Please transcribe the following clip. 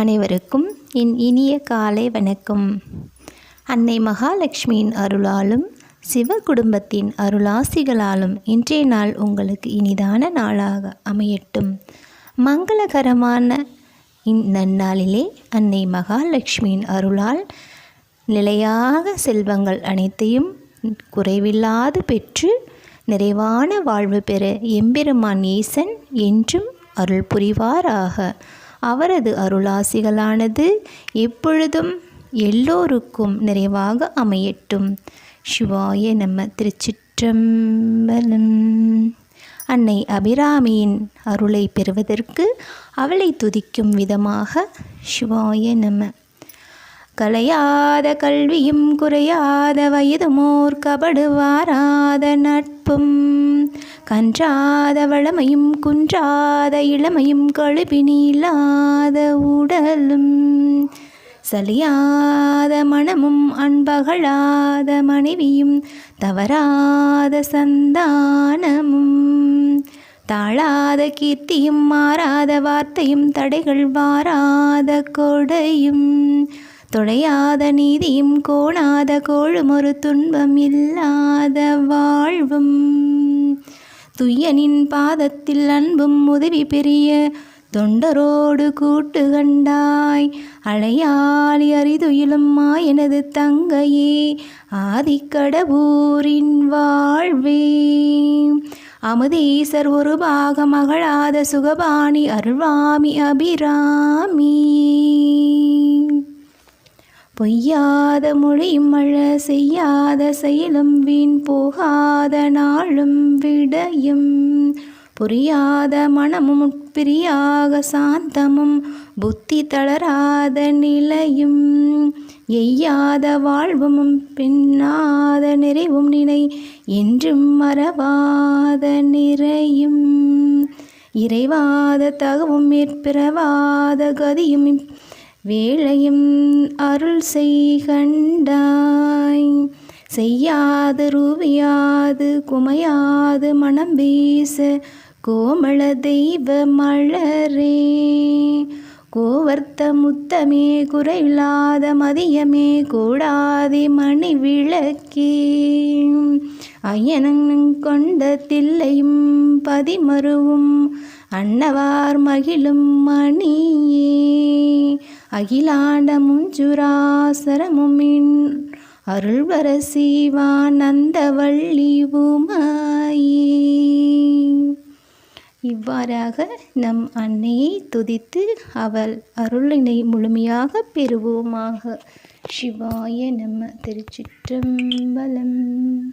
அனைவருக்கும் என் இனிய காலை வணக்கம். அன்னை மகாலட்சுமியின் அருளாலும் சிவ குடும்பத்தின் அருளாசிகளாலும் இன்றைய நாள் உங்களுக்கு இனிதான நாளாக அமையட்டும். மங்களகரமான இந்நன்னாளிலே அன்னை மகாலட்சுமியின் அருளால் நிலையாக செல்வங்கள் அனைத்தையும் குறைவில்லாது பெற்று நிறைவான வாழ்வு பெற எம்பெருமான் ஈசன் என்றும் அருள் புரிவாராக. அவரது அருளாசிகளானது எப்பொழுதும் எல்லோருக்கும் நிறைவாக அமையட்டும். சிவாய நம்ம திருச்சிற்றம்பலம். அன்னை அபிராமியின் அருளை பெறுவதற்கு அவளை துதிக்கும் விதமாக சிவாய நம்ம கலையாத கல்வியும் குறையாத வயதுமோர் கபடு நட்பும். கன்றாத வளமையும் குன்றாத இளமையும் கழுப்பினில்லாத உடலும் சலியாத மனமும் அன்பகழாத மனைவியும் தவறாத சந்தானமும் தாழாத கீர்த்தியும் மாறாத வார்த்தையும் தடைகள் வாராத கொடையும் தொலையாத நீதியும் கோணாத கோழும் ஒரு துன்பம் இல்லா வாழ்வும் துய்யனின் பாதத்தில் அன்பும் உதவி பெரிய தொண்டரோடு கூட்டு கண்டாய். அழையாளி அரிதுயிலும் எனது தங்கையே ஆதிக்கடபூரின் வாழ்வே. அமுதீசர் ஒரு பாகம் அகழாத சுகபாணி அருள்வாமி அபிராமி. பொய்யாத மொழியும் மழ செய்யாத செயலும் வீண் போகாத நாளும் விடையும். புரியாத மனமும் பிரியாக சாந்தமும் புத்தி தளராத நிலையும். எய்யாத வாழ்வும் பின்னாத நிறைவும் நினை என்றும் மறவாத நிறையும். இறைவாத தகவும் மேற்பிறவாத கதியும் வேளையும் அருள் செய்கண்டாய். செய்யாது ரூவியாது குமையாது மனம் வீச கோமள தெய்வ மலரே. கோவர்த்த முத்தமே குறையில்லாத மதியமே கூடாதி மணி விளக்கே. ஐயனங் கொண்ட தில்லையும் பதிமருவும் அன்னவார் மகிழும் மணியே. அகிலாண்டமும் முஞ்சுராசரமுமின் அருள்வர சிவானந்தவள்ளி உமாயே இவ்வாறாக நம் அன்னையை துதித்து அவள் அருளினை முழுமையாக பெறுவோமாக. சிவாய நம்ம திருச்சிற்றம்பலம்.